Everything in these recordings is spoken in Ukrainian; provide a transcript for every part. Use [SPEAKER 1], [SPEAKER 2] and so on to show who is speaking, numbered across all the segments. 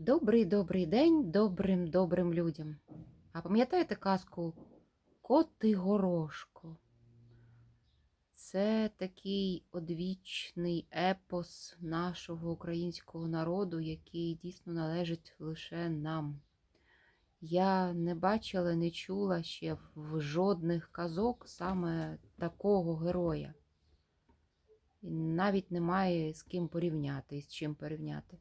[SPEAKER 1] Добрий добрий день добрим добрим людям. А пам'ятаєте казку Коти Горошко? Це такий одвічний епос нашого українського народу, який дійсно належить лише нам. Я не бачила, не чула ще в жодних казок саме такого героя. І навіть немає з ким порівняти з чим порівняти.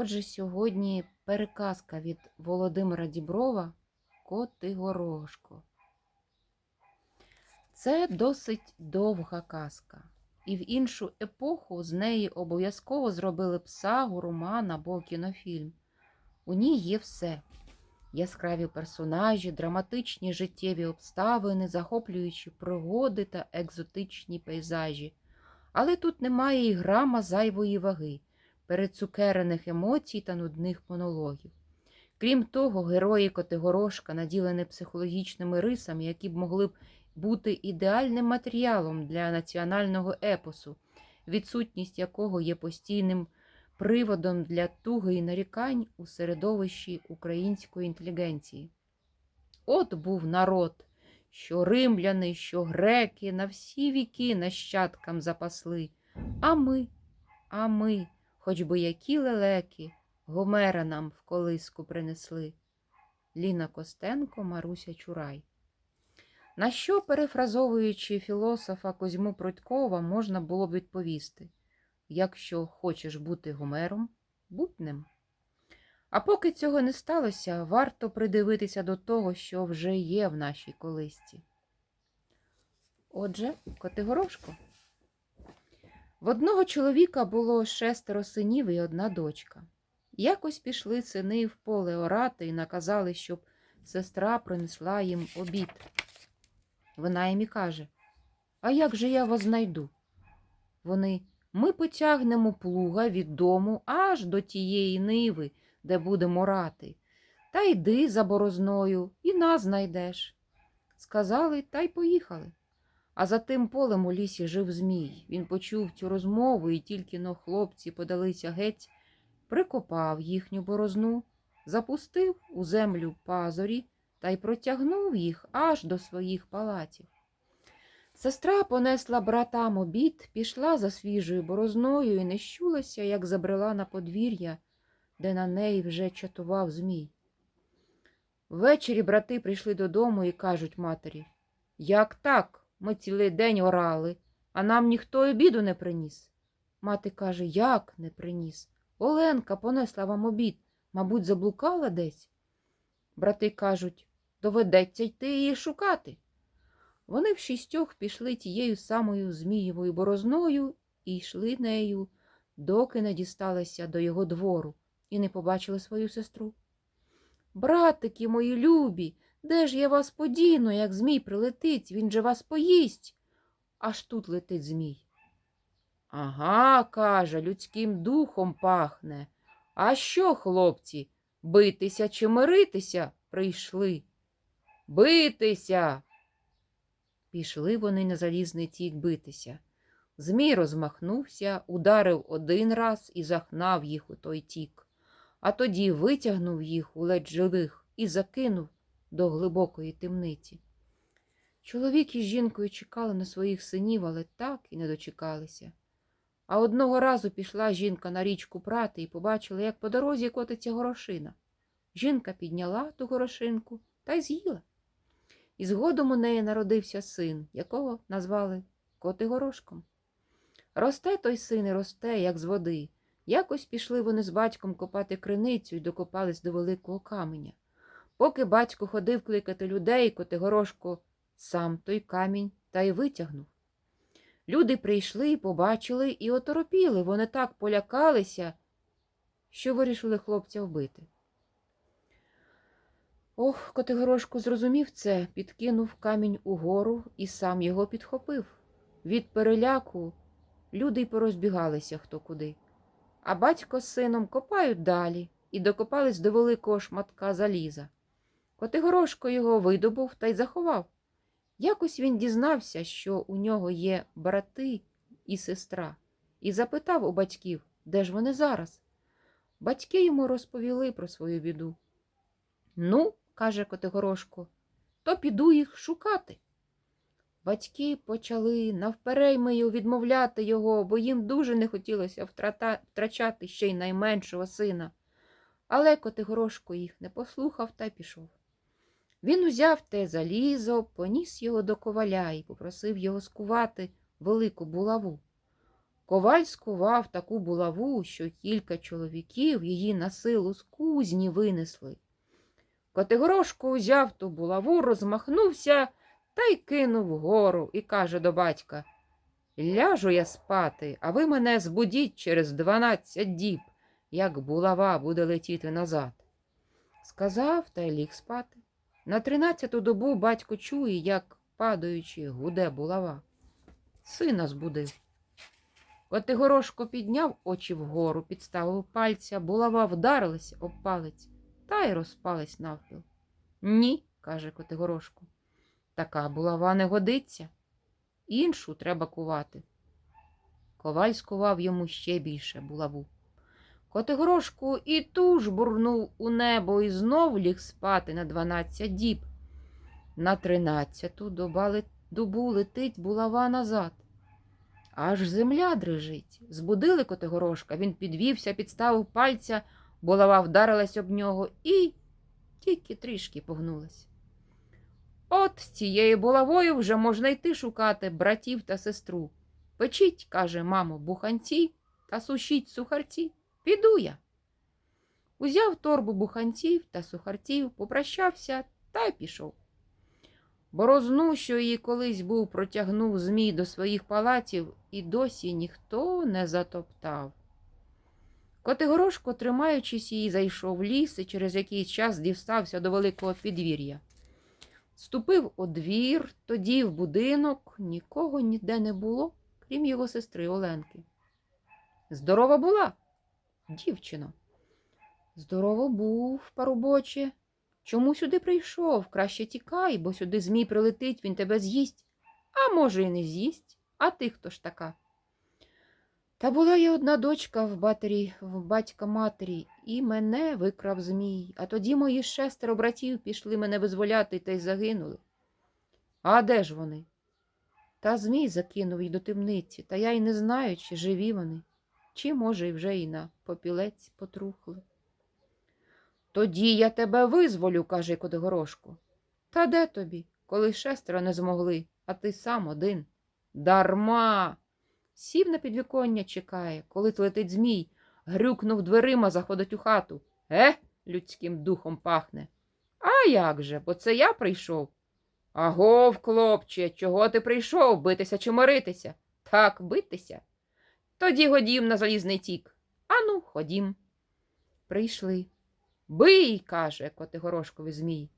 [SPEAKER 1] Отже, сьогодні переказка від Володимира Діброва Коти Горошко. Це досить довга казка, і в іншу епоху з неї обов'язково зробили б сагу, роман або кінофільм. У ній є все: яскраві персонажі, драматичні життєві обставини, захоплюючі пригоди та екзотичні пейзажі. Але тут немає і грама зайвої ваги перецукерених емоцій та нудних монологів. Крім того, герої Котигорошка наділені психологічними рисами, які б могли б бути ідеальним матеріалом для національного епосу, відсутність якого є постійним приводом для туги і нарікань у середовищі української інтелігенції. От був народ, що римляни, що греки на всі віки нащадкам запасли. А ми, а ми, хоч би які лелеки, Гомера нам в колиску принесли. Ліна Костенко, Маруся Чурай. На що, перефразовуючи філософа Козьму Прудькова, можна було б відповісти якщо хочеш бути Гомером, будь ним. А поки цього не сталося, варто придивитися до того, що вже є в нашій колисці. Отже, Котигорошко. В одного чоловіка було шестеро синів і одна дочка. Якось пішли сини в поле орати і наказали, щоб сестра принесла їм обід. Вона їм і каже: А як же я вас знайду? Вони ми потягнемо плуга від дому аж до тієї ниви, де будемо рати. Та йди за борозною і нас знайдеш. Сказали та й поїхали. А за тим полем у лісі жив Змій. Він почув цю розмову, і тільки но хлопці подалися геть, прикопав їхню борозну, запустив у землю пазорі та й протягнув їх аж до своїх палаців. Сестра понесла братам обід, пішла за свіжою борозною і не щулася, як забрела на подвір'я, де на неї вже чатував Змій. Ввечері брати прийшли додому і кажуть матері Як так? Ми цілий день орали, а нам ніхто обіду не приніс. Мати каже, як не приніс? Оленка понесла вам обід, мабуть, заблукала десь. Брати кажуть, доведеться йти її шукати. Вони в шістьох пішли тією самою Змієвою борозною і йшли нею, доки не дісталися до його двору і не побачили свою сестру. Братики мої любі, де ж я вас подіну, як Змій прилетить, він же вас поїсть. Аж тут летить Змій. Ага, каже, людським духом пахне. А що, хлопці, битися чи миритися прийшли? Битися. Пішли вони на залізний тік битися. Змій розмахнувся, ударив один раз і загнав їх у той тік, а тоді витягнув їх у ледь живих і закинув до глибокої темниці. Чоловік із жінкою чекали на своїх синів, але так і не дочекалися. А одного разу пішла жінка на річку прати і побачила, як по дорозі котиться горошина. Жінка підняла ту горошинку та й з'їла. І згодом у неї народився син, якого назвали Котигорошком. Росте той син і росте, як з води. Якось пішли вони з батьком копати криницю і докопались до великого каменя. Поки батько ходив кликати людей, Котигорошко сам той камінь та й витягнув. Люди прийшли, побачили і оторопіли. Вони так полякалися, що вирішили хлопця вбити. Ох, Котигорошко зрозумів це, підкинув камінь угору і сам його підхопив. Від переляку люди й порозбігалися хто куди. А батько з сином копають далі і докопались до великого шматка заліза. Котигорошко його видобув та й заховав. Якось він дізнався, що у нього є брати і сестра, і запитав у батьків, де ж вони зараз. Батьки йому розповіли про свою біду. Ну, каже Котигорошко, то піду їх шукати. Батьки почали навпереймию відмовляти його, бо їм дуже не хотілося втрата... втрачати ще й найменшого сина. Але Котигорошко їх не послухав та пішов. Він узяв те залізо, поніс його до коваля і попросив його скувати велику булаву. Коваль скував таку булаву, що кілька чоловіків її на силу з кузні винесли. Котигорошко узяв ту булаву, розмахнувся та й кинув вгору і каже до батька Ляжу я спати, а ви мене збудіть через дванадцять діб, як булава буде летіти назад. Сказав та й ліг спати. На тринадцяту добу батько чує, як, падаючи, гуде булава. Сина збудив. Котигорошко підняв очі вгору, підставив пальця, булава вдарилася об палець та й розпалась навпіл. Ні, каже Котигорошко, така булава не годиться. Іншу треба кувати. Коваль скував йому ще більше булаву. Котигорошку і ту ж бурнув у небо і знов ліг спати на дванадцять діб. На тринадцяту доба добу летить булава назад. Аж земля дрижить. Збудили Котигорошка, він підвівся, підставив пальця, булава вдарилась об нього і тільки трішки погнулась. От цією булавою вже можна йти шукати братів та сестру. Печіть, каже мамо, буханці та сушіть сухарці. Піду я. Узяв торбу буханців та сухарців, попрощався та й пішов. Борозну, що її колись був, протягнув змій до своїх палаців, і досі ніхто не затоптав. Котигорошко, тримаючись її, зайшов в ліс і через якийсь час дістався до великого підвір'я. Ступив у двір, тоді в будинок, нікого ніде не було, крім його сестри Оленки. Здорова була, дівчино. Здорово був, парубоче. Чому сюди прийшов? Краще тікай, бо сюди змій прилетить, він тебе з'їсть. А може, і не з'їсть. А ти хто ж така? Та була я одна дочка в батері, в батька матері, і мене викрав змій, а тоді мої шестеро братів пішли мене визволяти та й загинули. А де ж вони? Та змій закинув їх до темниці, та я й не знаю, чи живі вони, чи, може, вже і на попілець потрухли. Тоді я тебе визволю, каже Кодогорошко. Та де тобі, коли шестеро не змогли, а ти сам один? Дарма. Сів на підвіконня, чекає, коли летить змій, грюкнув дверима, заходить у хату. Е, людським духом пахне. А як же, бо це я прийшов. Агов, хлопче, чого ти прийшов, битися чи моритися? Так, битися. Тоді годім на залізний тік. Ану, ходім. Прийшли. Бий, каже Котигорошкові Змій.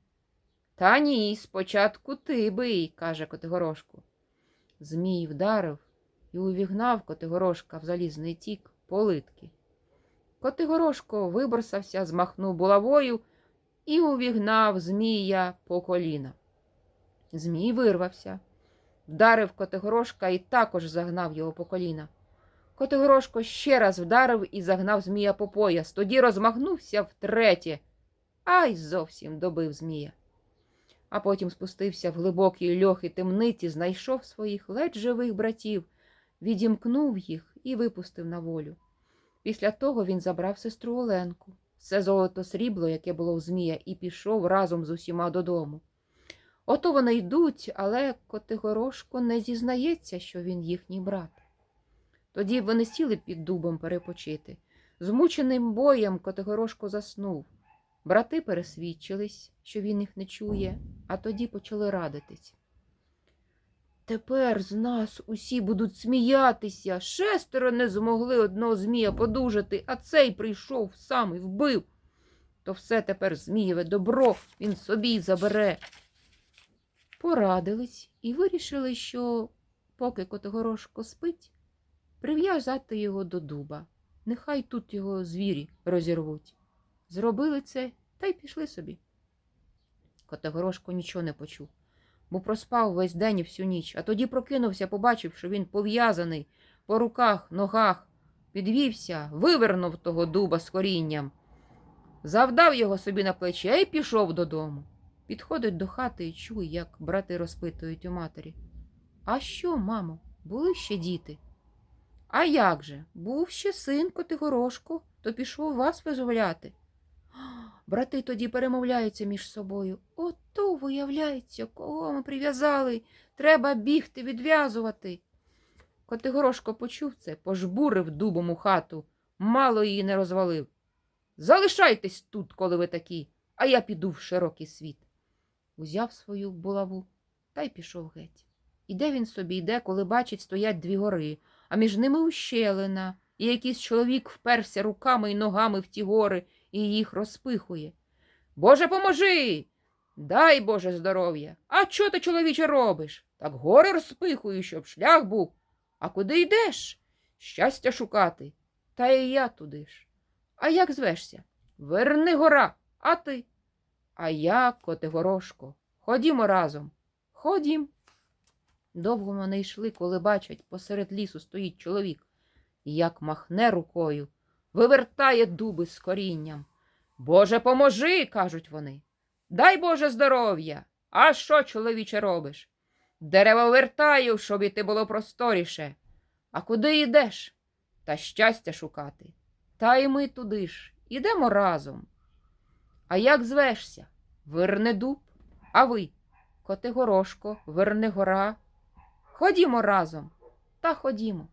[SPEAKER 1] Та ні, спочатку ти бий, каже Котигорошку. Змій вдарив і увігнав Котигорошка в залізний тік политки. Котигорошко виборсався, змахнув булавою і увігнав Змія по коліна. Змій вирвався, вдарив Котигорошка і також загнав його по коліна. Котигорошко ще раз вдарив і загнав Змія по пояс, тоді розмахнувся втретє, ай зовсім добив Змія. А потім спустився в глибокій льохи темниці, знайшов своїх ледь живих братів, відімкнув їх і випустив на волю. Після того він забрав сестру Оленку, все золото срібло, яке було у Змія, і пішов разом з усіма додому. Ото вони йдуть, але Котигорошко не зізнається, що він їхній брат. Тоді вони сіли під дубом перепочити. Змученим боєм Котигорошко заснув. Брати пересвідчились, що він їх не чує, а тоді почали радитись. Тепер з нас усі будуть сміятися. Шестеро не змогли одного змія подужати, а цей прийшов сам і вбив. То все тепер змієве добро він собі забере. Порадились і вирішили, що поки Котигорошко спить, прив'язати його до дуба. Нехай тут його звірі розірвуть. Зробили це та й пішли собі. Котигорошко нічого не почув, бо проспав весь день і всю ніч, а тоді прокинувся, побачив, що він пов'язаний по руках, ногах, підвівся, вивернув того дуба з корінням, завдав його собі на плече і пішов додому. Підходить до хати і чує, як брати розпитують у матері. А що, мамо, були ще діти? А як же? Був ще син Котигорошко, то пішов вас визволяти. Брати тоді перемовляються між собою. Ото, виявляється, кого ми прив'язали. Треба бігти, відв'язувати. Котигорошко почув це, пожбурив дубом у хату, мало її не розвалив. Залишайтесь тут, коли ви такі, а я піду в широкий світ. Узяв свою булаву та й пішов геть. Іде він собі, йде, коли бачить, стоять дві гори, а між ними ущелина, і якийсь чоловік вперся руками і ногами в ті гори і їх розпихує. Боже, поможи! Дай Боже здоров'я. А що ти, чоловіче, робиш? Так гори розпихую, щоб шлях був. А куди йдеш? Щастя шукати. Та і я туди ж. А як звешся? Верни гора, а ти? А я, Котигорошко. Ходімо разом. Ходім. Довго вони йшли, коли бачать, посеред лісу стоїть чоловік. І як махне рукою, вивертає дуби з корінням. Боже, поможи, кажуть вони. Дай Боже здоров'я. А що, чоловіче, робиш? Дерева вертаю, щоб іти було просторіше. А куди йдеш? Та щастя шукати. Та й ми туди ж. Ідемо разом. А як звешся? Вернедуб, а ви? Котигорошко, Вернегора. Ходімо разом. Та ходімо.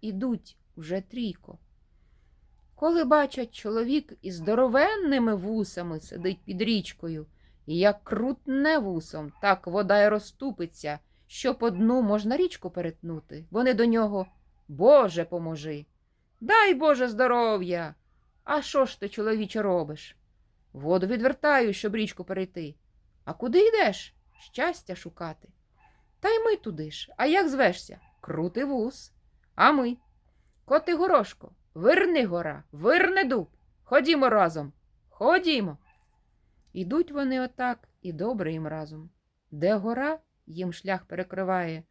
[SPEAKER 1] Ідуть вже трійко. Коли бачать, чоловік із здоровенними вусами сидить під річкою, і як крутне вусом, так вода й розступиться, що по дну можна річку перетнути. Вони до нього Боже поможи. Дай Боже здоров'я. А що ж ти, чоловіче, робиш? Воду відвертаю, щоб річку перейти. А куди йдеш? Щастя шукати. Та й ми туди ж. А як звешся? Крутий вус. А ми. Коти горошко, вирни гора, вирни дуб. Ходімо разом. Ходімо. Ідуть вони отак, і добре їм разом. Де гора, їм шлях перекриває,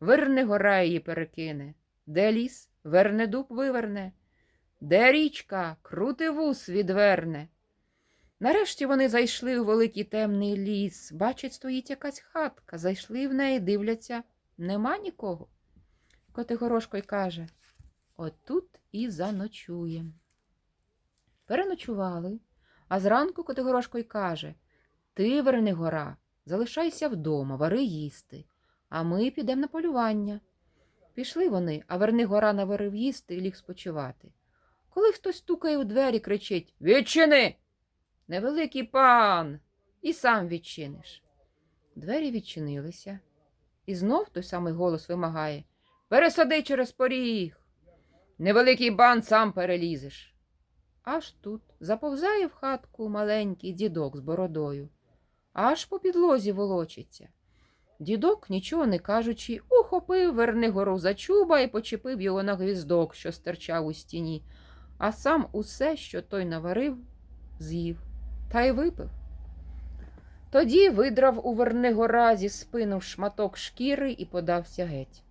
[SPEAKER 1] вирне гора її перекине. Де ліс, верне дуб виверне. Де річка, крутий вус відверне. Нарешті вони зайшли у великий темний ліс. Бачать, стоїть якась хатка. Зайшли в неї, дивляться, нема нікого. Котигорошко й каже Отут і заночуєм. Переночували, а зранку Котигорошко й каже Ти, Вернигора, залишайся вдома, вари їсти, а ми підемо на полювання. Пішли вони, а Вернигора наварив їсти і ліг спочивати. Коли хтось стукає у двері, кричить Відчини! Невеликий пан, і сам відчиниш. Двері відчинилися, і знов той самий голос вимагає Пересади через поріг. Невеликий бан сам перелізеш. Аж тут заповзає в хатку маленький дідок з бородою, аж по підлозі волочиться. Дідок, нічого не кажучи, ухопив Вернигору за чуба і почепив його на гвіздок, що стирчав у стіні, а сам усе, що той наварив, з'їв та й випив. Тоді видрав у Вернигора зі спину шматок шкіри і подався геть.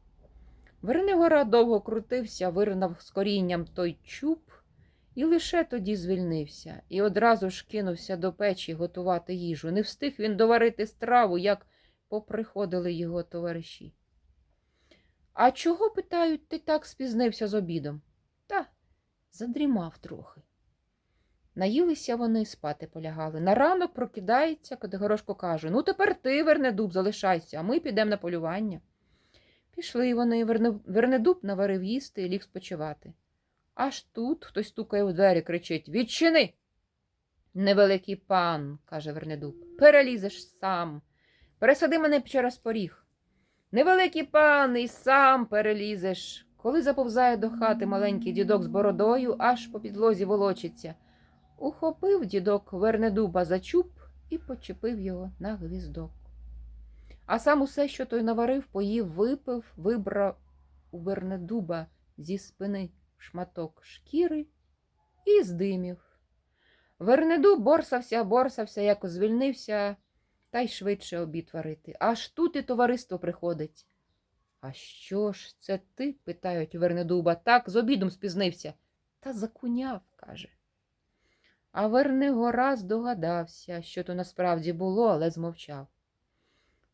[SPEAKER 1] Вернигора довго крутився, вирнав з корінням той чуб і лише тоді звільнився, і одразу ж кинувся до печі готувати їжу. Не встиг він доварити страву, як поприходили його товариші. А чого, питають, ти так спізнився з обідом? Та задрімав трохи. Наїлися вони, спати полягали. На ранок прокидається, Котигорошко каже Ну, тепер ти, Вернедуб, залишайся, а ми підемо на полювання. Пішли вони, Вернедуб наварив їсти і ліг спочивати. Аж тут хтось стукає в двері, кричить Відчини. Невеликий пан, каже Вернедуб, перелізеш сам. Пересади мене через поріг. Невеликий пан, і сам перелізеш. Коли заповзає до хати маленький дідок з бородою, аж по підлозі волочиться. Ухопив дідок Вернедуба за чуб і почепив його на гвіздок. А сам усе, що той наварив, поїв, випив, вибрав у Вернедуба зі спини шматок шкіри і здимів. Вернедуб борсався, борсався, як звільнився, та й швидше обід варити. Аж тут і товариство приходить. А що ж це ти? питають Вернедуба. Так, з обідом спізнився. Та закуняв, каже. А Вернигора здогадався, що то насправді було, але змовчав.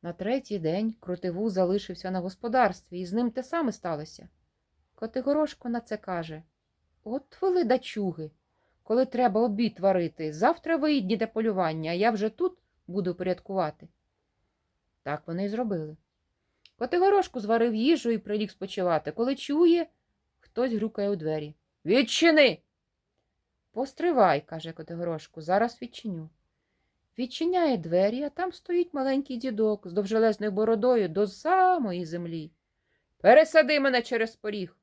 [SPEAKER 1] На третій день крутиву залишився на господарстві, і з ним те саме сталося. Котигорошко на це каже От ви ледачуги, коли треба обід варити, завтра ви йдніте полювання, а я вже тут буду порядкувати. Так вони й зробили. Котигорошко зварив їжу і приліг спочивати, коли чує, хтось грюкає у двері. Відчини. Постривай, каже Котигорошко, зараз відчиню. Відчиняє двері, а там стоїть маленький дідок з довжелезною бородою до самої землі. Пересади мене через поріг.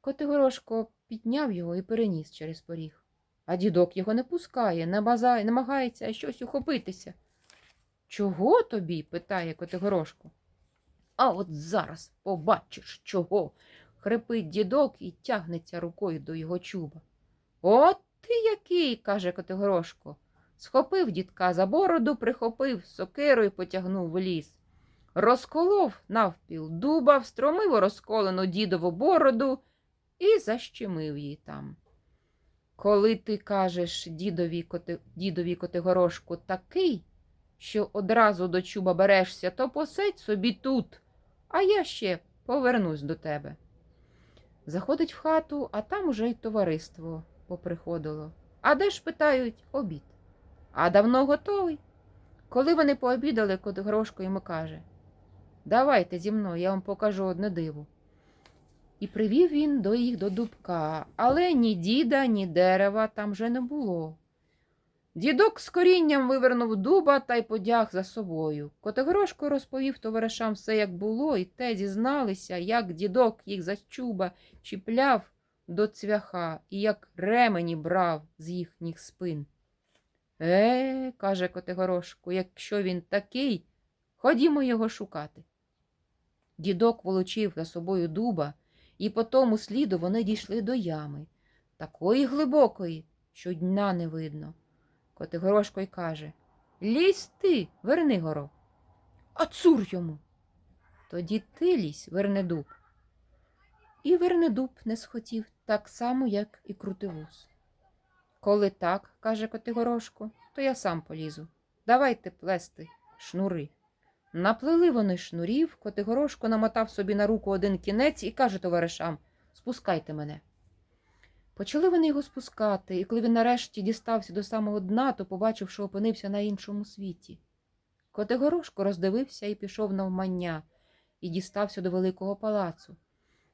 [SPEAKER 1] Котигорошко підняв його і переніс через поріг. А дідок його не пускає, намазає, намагається щось ухопитися. Чого тобі? питає Котигорошко. А от зараз побачиш чого. хрипить дідок і тягнеться рукою до його чуба. От ти який, каже Котигорошко. Схопив дідка за бороду, прихопив сокиру і потягнув в ліс. Розколов навпіл дуба, встромив розколену дідову бороду і защемив її там. Коли ти кажеш дідові, коти, дідові Котигорошку такий, що одразу до чуба берешся, то посидь собі тут, а я ще повернусь до тебе. Заходить в хату, а там уже й товариство поприходило. А де ж питають обід? А давно готовий. Коли вони пообідали, Котигорошко йому каже Давайте зі мною, я вам покажу одне диво. І привів він до їх до дубка, але ні діда, ні дерева там вже не було. Дідок з корінням вивернув дуба та й подяг за собою. Котигорошко розповів товаришам все, як було, і те зізналися, як дідок їх за чуба чіпляв до цвяха і як ремені брав з їхніх спин. Е, каже Котигорошко, якщо він такий, ходімо його шукати. Дідок волочив за собою дуба, і по тому сліду вони дійшли до ями, такої глибокої, що дна не видно. Котигорошко й каже Лізь ти, Вернигоро. А цур йому. Тоді ти лізь, Вернедуб. І Вернедуб не схотів так само, як і Крутивус. Коли так, каже Котигорошко, то я сам полізу. Давайте плести шнури. Наплели вони шнурів, Котигорошко намотав собі на руку один кінець і каже товаришам Спускайте мене. Почали вони його спускати, і коли він нарешті дістався до самого дна, то побачив, що опинився на іншому світі. Котигорошко роздивився і пішов навмання, і дістався до великого палацу.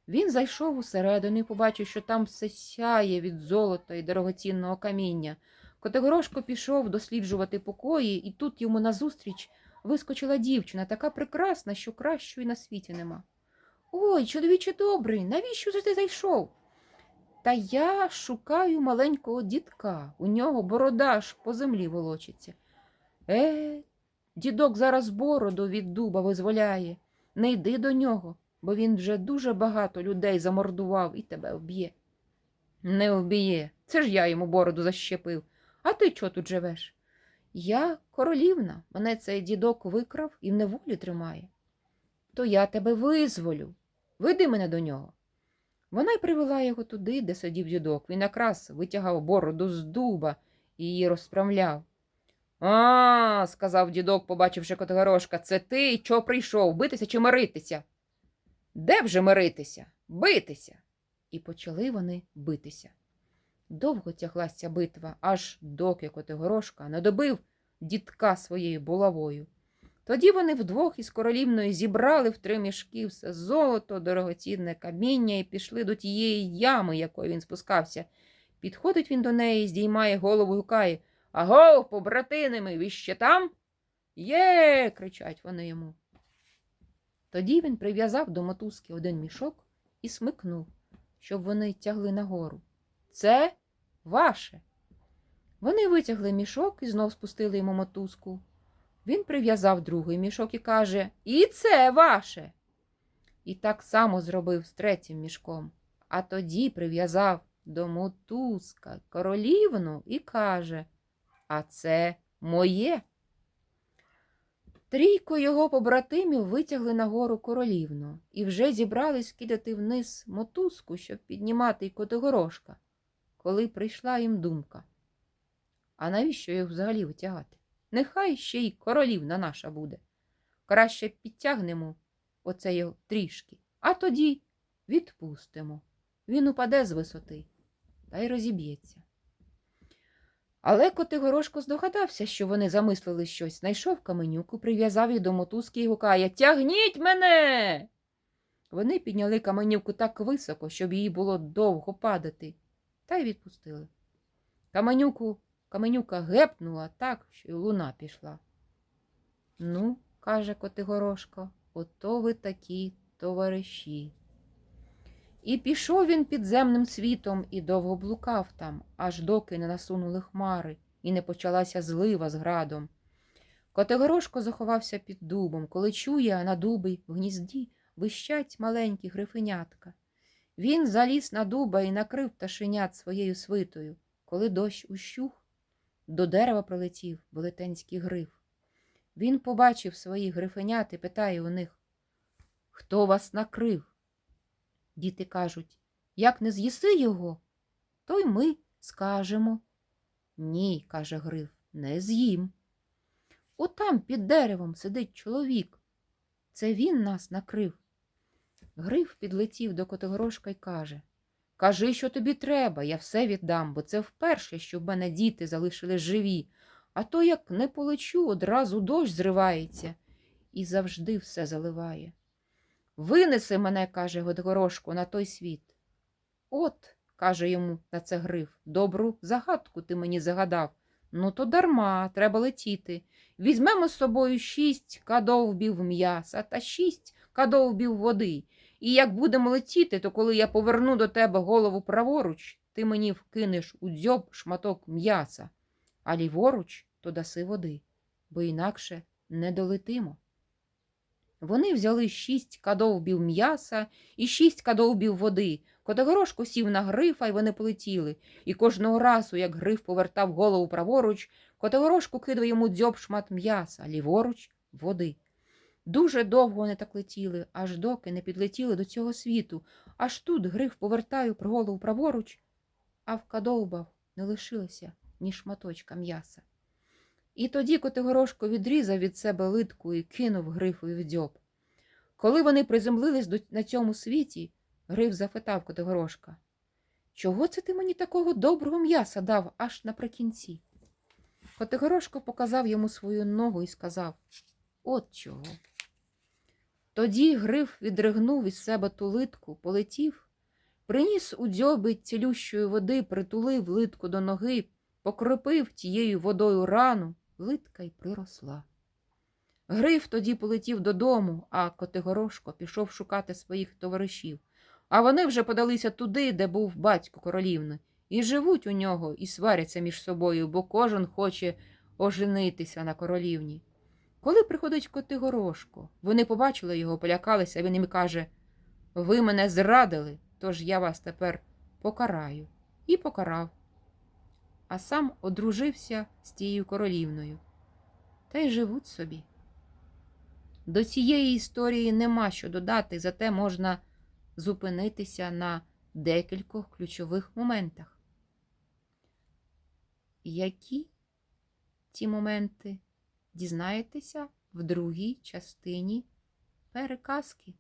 [SPEAKER 1] Він зайшов усередину і побачив, що там все сяє від золота і дорогоцінного каміння. Котигорошко пішов досліджувати покої, і тут йому назустріч вискочила дівчина, така прекрасна, що кращої на світі нема. Ой, чоловіче добрий, навіщо ж ти зайшов? Та я шукаю маленького дідка, у нього борода аж по землі волочиться. Е, дідок зараз бороду від дуба визволяє. Не йди до нього, бо він вже дуже багато людей замордував і тебе вб'є. Не вб'є. Це ж я йому бороду защепив. А ти чого тут живеш? Я королівна, мене цей дідок викрав і в неволі тримає. То я тебе визволю. Веди мене до нього. Вона й привела його туди, де сидів дідок. Він якраз витягав бороду з дуба і її розправляв. А, сказав дідок, побачивши Котигорошка, це ти чого прийшов? Битися чи миритися? Де вже миритися? Битися. І почали вони битися. Довго тяглася битва, аж доки Котигорошка не добив дідка своєю булавою. Тоді вони вдвох із королівною зібрали в три мішки все золото, дорогоцінне каміння і пішли до тієї ями, якої він спускався. Підходить він до неї, здіймає голову гукає Аго, побратинами, ви ще там? Є. кричать вони йому. Тоді він прив'язав до мотузки один мішок і смикнув, щоб вони тягли нагору. Це ваше. Вони витягли мішок і знов спустили йому мотузку. Він прив'язав другий мішок і каже І це ваше. І так само зробив з третім мішком, а тоді прив'язав до мотузка королівну і каже А це моє. Трійко його побратимів витягли на гору королівну і вже зібрались кидати вниз мотузку, щоб піднімати й Котигорошка, коли прийшла їм думка. А навіщо їх взагалі витягати? Нехай ще й королівна наша буде. Краще підтягнемо оце його трішки, а тоді відпустимо. Він упаде з висоти та й розіб'ється. Але Котигорошко здогадався, що вони замислили щось, знайшов каменюку, прив'язав її до мотузки і гукає Тягніть мене. Вони підняли каменюку так високо, щоб їй було довго падати, та й відпустили. Каменюку, каменюка гепнула так, що й луна пішла. Ну, каже Котигорошко, ото ви такі товариші. І пішов він підземним світом і довго блукав там, аж доки не насунули хмари, і не почалася злива з градом. Котигорошко заховався під дубом, коли чує, на дуби в гнізді вищать маленькі грифенятка. Він заліз на дуба і накрив пташенят своєю свитою. Коли дощ ущух, до дерева прилетів велетенський гриф. Він побачив своїх грифенят і питає у них Хто вас накрив? Діти кажуть, як не з'їси його, то й ми скажемо. Ні, каже Гриф, не з'їм. Отам під деревом сидить чоловік. Це він нас накрив. Гриф підлетів до Котигорошка й каже Кажи, що тобі треба, я все віддам, бо це вперше, щоб мене діти залишили живі, а то як не полечу, одразу дощ зривається і завжди все заливає. Винеси мене, каже Годгорошко, на той світ. От, каже йому на це Гриф, добру загадку ти мені загадав. Ну, то дарма, треба летіти. Візьмемо з собою шість кадовбів м'яса та шість кадовбів води. І як будемо летіти, то коли я поверну до тебе голову праворуч, ти мені вкинеш у дзьоб шматок м'яса, а ліворуч то даси води, бо інакше не долетимо. Вони взяли шість кадовбів м'яса і шість кадовбів води. Котигорошко сів на грифа, і вони полетіли. І кожного разу, як гриф повертав голову праворуч, Котигорошко кидав йому дзьоб шмат м'яса, ліворуч води. Дуже довго вони так летіли, аж доки не підлетіли до цього світу. Аж тут гриф повертає про голову праворуч, а в кадовбах не лишилося ні шматочка м'яса. І тоді Котигорошко відрізав від себе литку і кинув грифові в дзьоб. Коли вони приземлились на цьому світі, Гриф запитав Котигорошка, чого це ти мені такого доброго м'яса дав аж наприкінці? Котигорошко показав йому свою ногу і сказав От чого. Тоді Гриф відригнув із себе ту литку, полетів, приніс у дзьоби цілющої води, притулив литку до ноги, покропив тією водою рану, литка й приросла. Гриф тоді полетів додому, а Котигорошко пішов шукати своїх товаришів. А вони вже подалися туди, де був батько королівни, і живуть у нього, і сваряться між собою, бо кожен хоче оженитися на королівні. Коли приходить Котигорошко, вони побачили його, полякалися, він їм каже Ви мене зрадили, тож я вас тепер покараю. І покарав. А сам одружився з тією королівною. Та й живуть собі. До цієї історії нема що додати, зате можна зупинитися на декількох ключових моментах. Які ці моменти дізнаєтеся в другій частині переказки?